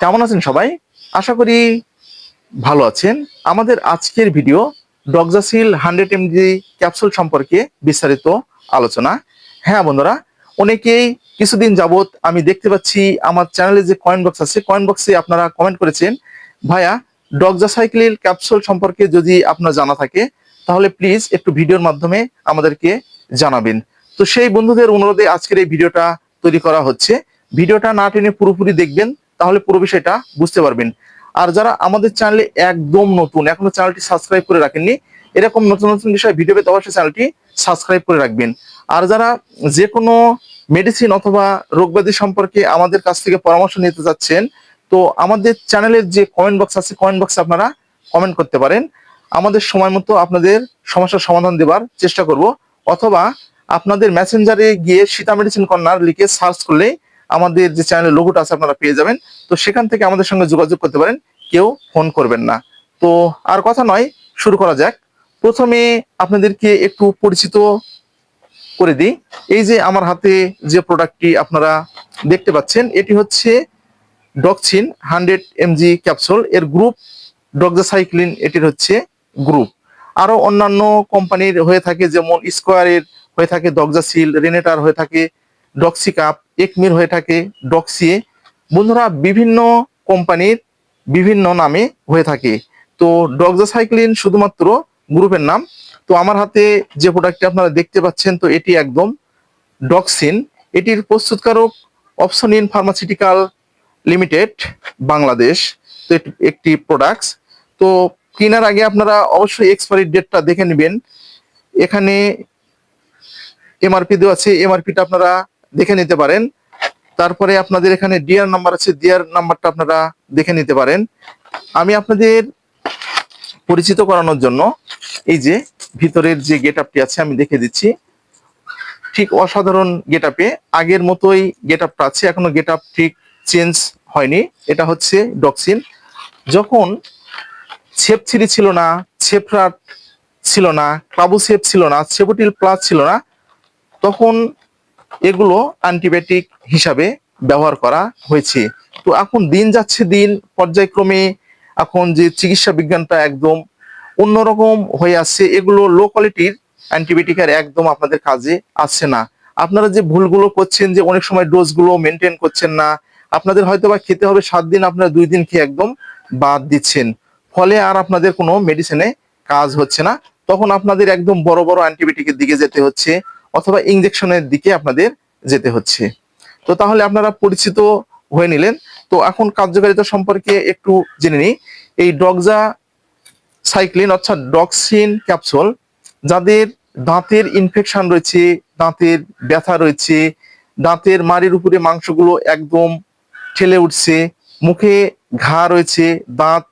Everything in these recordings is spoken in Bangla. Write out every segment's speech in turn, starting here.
কেমন আছেন সবাই? আশা করি ভালো আছেন। আমাদের আজকের video Doxacil hundred MG capsule সম্পর্কে বিস্তারিত আলোচনা। হ্যাঁ বন্ধুরা, অনেকেই কিছুদিন যাবত আমি দেখতে পাচ্ছি আমার চ্যানেলে যে কয়েন বক্স আছে কয়েন বক্সে আপনারা কমেন্ট করেছেন, ভাইয়া ডক্সাসাইক্লিল ক্যাপসুল সম্পর্কে যদি আপনার জানা থাকে, তাহলে প্লিজ একটু ভিডিওর মাধ্যমে আমাদেরকে জানাবেন। তো সেই বন্ধুদের অনুরোধে আজকের এই ভিডিওটা তৈরি করা হচ্ছে। ভিডিওটা না টেনে পুরোপুরি দেখবেন তাহলে পুরো বিষয়টা বুঝতে পারবেন। আর যারা আমাদের চ্যানেলে একদম নতুন, এখনও চ্যানেলটি সাবস্ক্রাইব করে রাখেননি, এরকম নতুন নতুন বিষয়, ভিডিও পেতে অবশ্যই চ্যানেলটি সাবস্ক্রাইব করে রাখবেন। আর যারা যে কোনো মেডিসিন অথবা রোগব্যাধি সম্পর্কে আমাদের কাছ থেকে পরামর্শ নিতে চাচ্ছেন, তো আমাদের চ্যানেলের যে কমেন্ট বক্স আছে কমেন্ট বক্সে আপনারা কমেন্ট করতে পারেন। আমাদের সময় মতো আপনাদের সমস্যার সমাধান দেবার চেষ্টা করব, অথবা আপনাদের মেসেঞ্জারে গিয়ে সীতা মেডিসিন কর্নার লিখে সার্চ করলে আমাদের যে চ্যানেলের লোগোটা আছে আপনারা পেয়ে যাবেন। তো সেখান থেকে আমাদের সঙ্গে যোগাযোগ করতে পারেন, কেউ ফোন করবেন না। তো আর কথা নয়, শুরু করা যাক। প্রথমে আপনাদেরকে একটু পরিচিত করে দিই। এই যে আমার হাতে যে প্রোডাক্টটি আপনারা দেখতে পাচ্ছেন, এটি হচ্ছে ডকচিন হান্ড্রেড এমজি ক্যাপসুল এর গ্রুপ ডক্সাসাইক্লিন এটির হচ্ছে গ্রুপ আরও অন্যান্য কোম্পানির হয়ে থাকে, যেমন স্কোয়ারের হয়ে থাকে ডক্সাসিল রেনেটার হয়ে থাকে ডক্সিকাপ একমির হয়ে থাকে ডক্সিয়ে। বন্ধুরা, বিভিন্ন কোম্পানির বিভিন্ন নামে হয়ে থাকে। তো ডক্সাসাইক্লিন শুধুমাত্র গ্রুপের নাম। তো আমার হাতে যে প্রোডাক্টটি আপনারা দেখতে পাচ্ছেন, তো এটি একদম ডক্সিন। এটির প্রস্তুতকারক Opsonin pharmaceutical limited, Bangladesh. তো একটি প্রোডাক্টস তো কেনার আগে আপনারা অবশ্যই এক্সপায়ারি ডেটটা দেখে নেবেন। এখানে এমআরপি দেওয়া আছে। এমআরপিটা আপনারা দেখে নিতে পারেন। তারপরে আপনাদের এখানে ডিআর নাম্বার আছে ডিআর নাম্বারটা আপনারা দেখে নিতে পারেন। আমি আপনাদের পরিচিত করানোর জন্য এই যে ভিতরের যে গেট আপটি আছে, আমি দেখে দিচ্ছি। ঠিক অসাধারণ গেট আপে আগের মতোই গেট আপটা আছে, এখনও গেট আপ ঠিক চেঞ্জ হয়নি। এটা হচ্ছে ডক্সিন। যখন ছেপ ছিড়ি ছিল না ছেপরাট ছিল না, ক্লাবু ছেপ ছিল না সেবোটিল প্লাস ছিল না, তখন এগুলো অ্যান্টিবায়োটিক হিসাবে ব্যবহার করা হয়েছে। তো এখন দিন যাচ্ছে দিন, পর্যায়ক্রমে এখন যে চিকিৎসা বিজ্ঞানটা একদম অন্যরকম হয়ে আসছে, এগুলো লো কোয়ালিটির অ্যান্টিবায়োটিক আর একদম আপনাদের কাজে আসছে না। আপনারা যে ভুলগুলো করছেন, যে অনেক সময় ডোজগুলো মেনটেন করছেন না, আপনাদের হয়তো বা খেতে হবে সাত দিন, আপনারা দুই দিন খেয়ে একদম বাদ দিচ্ছেন। ফলে আর আপনাদের কোনো মেডিসিনে কাজ হচ্ছে না। তখন আপনাদের একদম বড় বড় অ্যান্টিবায়োটিকের দিকে যেতে হচ্ছে। অথবা ইঞ্জেকশনের দিকে আপনাদের যেতে হচ্ছে। তো তাহলে আপনারা পরিচিত হয়ে নিলেন। তো এখন কার্যকারিতা সম্পর্কে একটু জেনে নিই। এই ডগজা সাইক্লিন অর্থাৎ ডক্সিন ক্যাপসুল যাদের দাঁতের ইনফেকশন রয়েছে, দাঁতের ব্যথা রয়েছে, দাঁতের মাড়ির উপরে মাংসগুলো একদম ঠেলে উঠছে, মুখে ঘা রয়েছে, দাঁত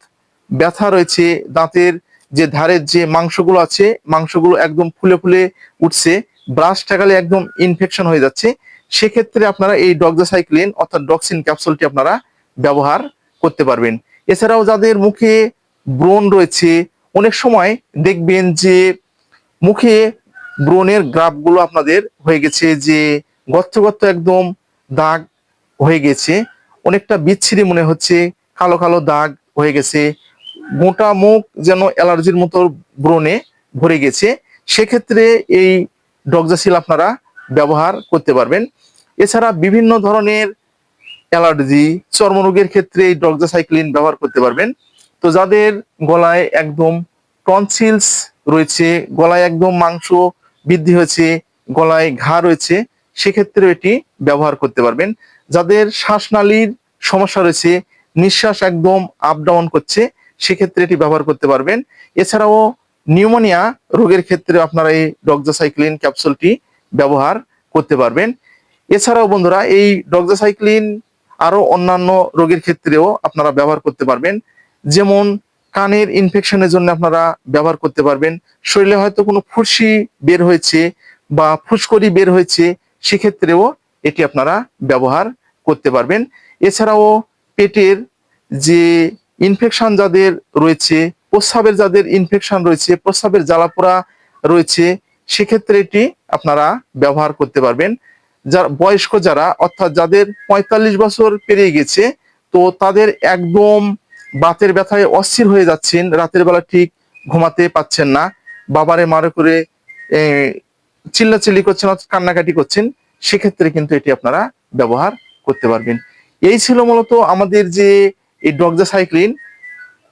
ব্যথা রয়েছে, দাঁতের যে ধারের যে মাংসগুলো আছে, মাংসগুলো একদম ফুলে ফুলে উঠছে ব্রাশ ঠাকালে একদম ইনফেকশন হয়ে যাচ্ছে। সেক্ষেত্রে আপনারা এই ডক্সাসাইক্লিন অর্থাৎ ডক্সিন ক্যাপসুলটি আপনারা ব্যবহার করতে পারবেন। এছাড়াও যাদের মুখে ব্রণ রয়েছে, অনেক সময় দেখবেন যে মুখে ব্রণের গ্রাফগুলো আপনাদের হয়ে গেছে যে গর্ত গর্ত একদম দাগ হয়ে গেছে। অনেকটা বিচ্ছিরি মনে হচ্ছে, কালো কালো দাগ হয়ে গেছে। গোটা মুখ যেন অ্যালার্জির মতো ব্রণে ভরে গেছে। সেক্ষেত্রে এই ডক্সাসিল আপনারা ব্যবহার করতে পারবেন। এছাড়া বিভিন্ন ধরনের অ্যালার্জি, চর্মরোগের ক্ষেত্রে এই ডক্সাসাইক্লিন ব্যবহার করতে পারবেন। তো যাদের গলায় একদম টনসিলস রয়েছে, গলায় একদম মাংস বৃদ্ধি হয়েছে, গলায় ঘা রয়েছে সেক্ষেত্রে এটি ব্যবহার করতে পারবেন। যাদের শ্বাসনালীর সমস্যা রয়েছে, নিঃশ্বাস একদম আপ ডাউন করছে, সেক্ষেত্রে এটি ব্যবহার করতে পারবেন। এছাড়াও নিউমোনিয়া রোগের ক্ষেত্রে আপনারা এই ডক্সাসাইক্লিন ক্যাপসুলটি ব্যবহার করতে পারবেন। এছাড়াও বন্ধুরা, এই ডক্সাসাইক্লিন আরও অন্যান্য রোগের ক্ষেত্রেও আপনারা ব্যবহার করতে পারবেন। যেমন কানের ইনফেকশনের জন্য আপনারা ব্যবহার করতে পারবেন। শরীরে হয়তো কোনো ফুসি বের হয়েছে বা ফুসকরি বের হয়েছে, সেক্ষেত্রেও এটি আপনারা ব্যবহার করতে পারবেন। এছাড়াও পেটের যে ইনফেকশন যাদের রয়েছে প্রস্রাবের যাদের ইনফেকশন রয়েছে, প্রস্রাবের জ্বালাপোড়া রয়েছে, সেক্ষেত্রে এটি আপনারা ব্যবহার করতে পারবেন। যারা বয়স্ক যারা, অর্থাৎ যাদের পঁয়তাল্লিশ বছর পেরিয়ে গেছে, তো তাদের একদম বাতের ব্যথায় অস্থির হয়ে যাচ্ছেন, রাতের বেলা ঠিক ঘুমাতে পাচ্ছেন না, বাবারে মারে করে চিল্লাচিল্লি করছেন, অর্থাৎ কান্নাকাটি করছেন, সেক্ষেত্রে কিন্তু এটি আপনারা ব্যবহার করতে পারবেন। এই ছিল মূলত আমাদের যে এই ডক্সাসাইক্লিন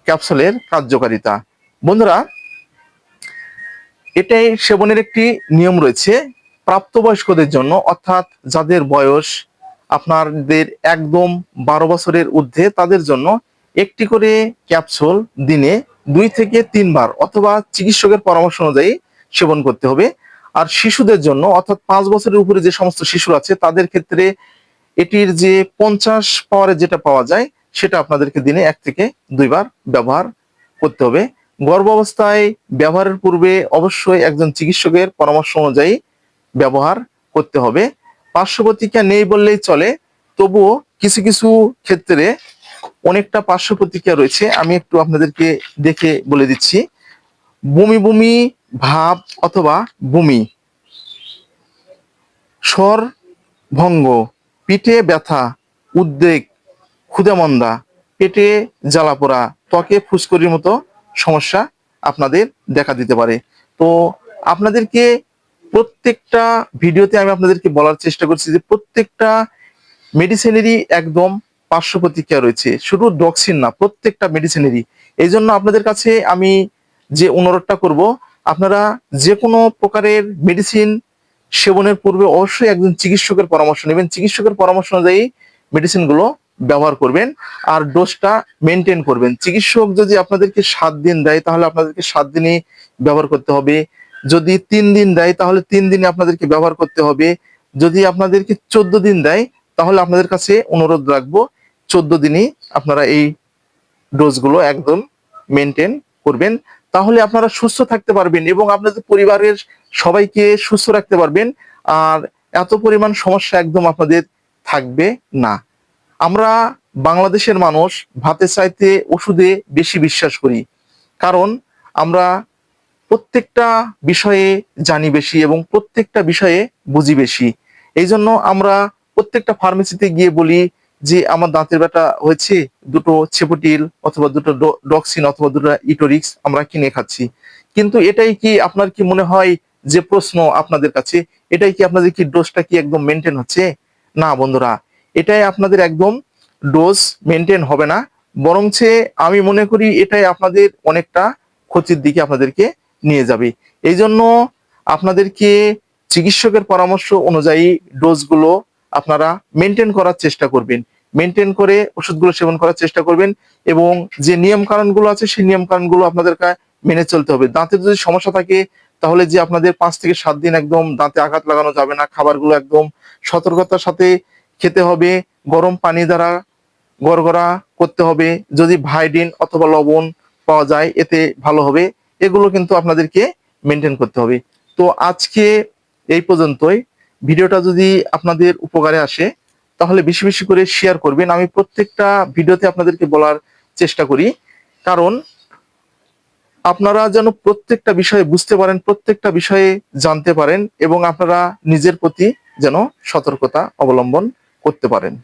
ক্যাপসুলের কার্যকারিতা। বন্ধুরা, এটাই সেবনের একটি নিয়ম রয়েছে প্রাপ্তবয়স্কদের জন্য, অর্থাৎ যাদের বয়স আপনাদের একদম বারো বছরের ঊর্ধ্বে, তাদের জন্য একটি করে ক্যাপসুল দিনে দুই থেকে তিনবার অথবা চিকিৎসকের পরামর্শ অনুযায়ী সেবন করতে হবে। আর শিশুদের জন্য, অর্থাৎ পাঁচ বছরের উপরে যে সমস্ত শিশু আছে, তাদের ক্ষেত্রে এটির যে পঞ্চাশ পাওয়ারের যেটা পাওয়া যায় সেটা আপনাদেরকে দিনে এক থেকে দুইবার ব্যবহার করতে হবে। গর্ভ অবস্থায় ব্যবহারের পূর্বে অবশ্যই একজন চিকিৎসকের পরামর্শ অনুযায়ী ব্যবহার করতে হবে। পার্শ্ব প্রতিক্রিয়া নেই বললেই চলে, তবুও কিছু কিছু ক্ষেত্রে অনেকটা পার্শ্ব প্রতিক্রিয়া রয়েছে। আমি একটু আপনাদেরকে দেখে বলে দিচ্ছি। বমি বমি, ভাব অথবা বমি স্বর ভঙ্গ পিঠে ব্যথা, উদ্বেগ ক্ষুদামন্দা, পেটে জ্বালা পোড়া, ত্বকে ফুসকুরির মতো সমস্যা আপনাদের দেখা দিতে পারে। তো আপনাদেরকে প্রত্যেকটা ভিডিওতে আমি আপনাদেরকে বলার চেষ্টা করছি যে প্রত্যেকটা মেডিসিনেরই একদম পার্শ্ব প্রতিক্রিয়া রয়েছে। শুধু ডক্সিন না, প্রত্যেকটা মেডিসিনেরই এই জন্য আপনাদের কাছে আমি যে অনুরোধটা করব, আপনারা যে কোনো প্রকারের মেডিসিন সেবনের পূর্বে অবশ্যই একজন চিকিৎসকের পরামর্শ নেবেন। চিকিৎসকের পরামর্শ অনুযায়ী মেডিসিনগুলো ব্যবহার করবেন আর ডোজটা মেনটেন করবেন। চিকিৎসক যদি আপনাদেরকে সাত দিন দেয়, তাহলে আপনাদেরকে সাত দিনই ব্যবহার করতে হবে। যদি তিন দিন দেয়, তাহলে তিন দিনে আপনাদেরকে ব্যবহার করতে হবে। যদি আপনাদেরকে চোদ্দ দিন দেয়, তাহলে আপনাদের কাছে অনুরোধ রাখব, চোদ্দ দিনই আপনারা এই ডোজগুলো একদম মেনটেন করবেন। তাহলে আপনারা সুস্থ থাকতে পারবেন এবং আপনাদের পরিবারের সবাইকে সুস্থ রাখতে পারবেন। আর এত পরিমাণ সমস্যা একদম আপনাদের থাকবে না। আমরা বাংলাদেশের মানুষ ভাতের চাইতে ওষুধে বেশি বিশ্বাস করি। কারণ আমরা প্রত্যেকটা বিষয়ে জানি বেশি এবং প্রত্যেকটা বিষয়ে বুঝি বেশি। এই জন্য আমরা প্রত্যেকটা ফার্মেসিতে গিয়ে বলি যে, আমার দাঁতের ব্যথা হয়েছে, দুটো ছেপটিল অথবা দুটো ডক্সিন অথবা দুটো ইটোরিক্স আমরা কিনে খাচ্ছি। কিন্তু এটাই কি আপনার কি মনে হয় যে প্রশ্ন আপনাদের কাছে? এটাই কি আপনাদের কি ডোজটা কি একদম মেনটেন হচ্ছে? না বন্ধুরা এটাই আপনাদের একদম ডোজ মেনটেন হবে না। বরঞ্চে আমি মনে করি এটাই আপনাদের অনেকটা ক্ষতির দিকে আপনাদেরকে নিয়ে যাবে। এই জন্য আপনাদেরকে চিকিৎসকের পরামর্শ অনুযায়ী ডোজগুলো আপনারা মেনটেন করার চেষ্টা করবেন। মেনটেন করে ওষুধগুলো সেবন করার চেষ্টা করবেন এবং যে নিয়ম কারণগুলো আছে সেই নিয়ম কারণগুলো আপনাদেরকে মেনে চলতে হবে। দাঁতের যদি সমস্যা থাকে তাহলে যে আপনাদের পাঁচ থেকে সাত দিন একদম দাঁতে আঘাত লাগানো যাবে না, খাবারগুলো একদম সতর্কতার সাথে খেতে হবে, গরম পানি দ্বারা গড়গড়া করতে হবে। যদি ভাইডিন অথবা লবণ পাওয়া যায়, এতে ভালো হবে। এগুলো কিন্তু আপনাদেরকে মেনটেন করতে হবে। তো আজকে এই পর্যন্তই। ভিডিওটা যদি আপনাদের উপকারে আসে, তাহলে বেশি বেশি করে শেয়ার করবেন। আমি প্রত্যেকটা ভিডিওতে আপনাদেরকে বলার চেষ্টা করি। কারণ আপনারা যেন প্রত্যেকটা বিষয়ে বুঝতে পারেন, প্রত্যেকটা বিষয়ে জানতে পারেন এবং আপনারা নিজের প্রতি যেন সতর্কতা অবলম্বন করতে পারেন।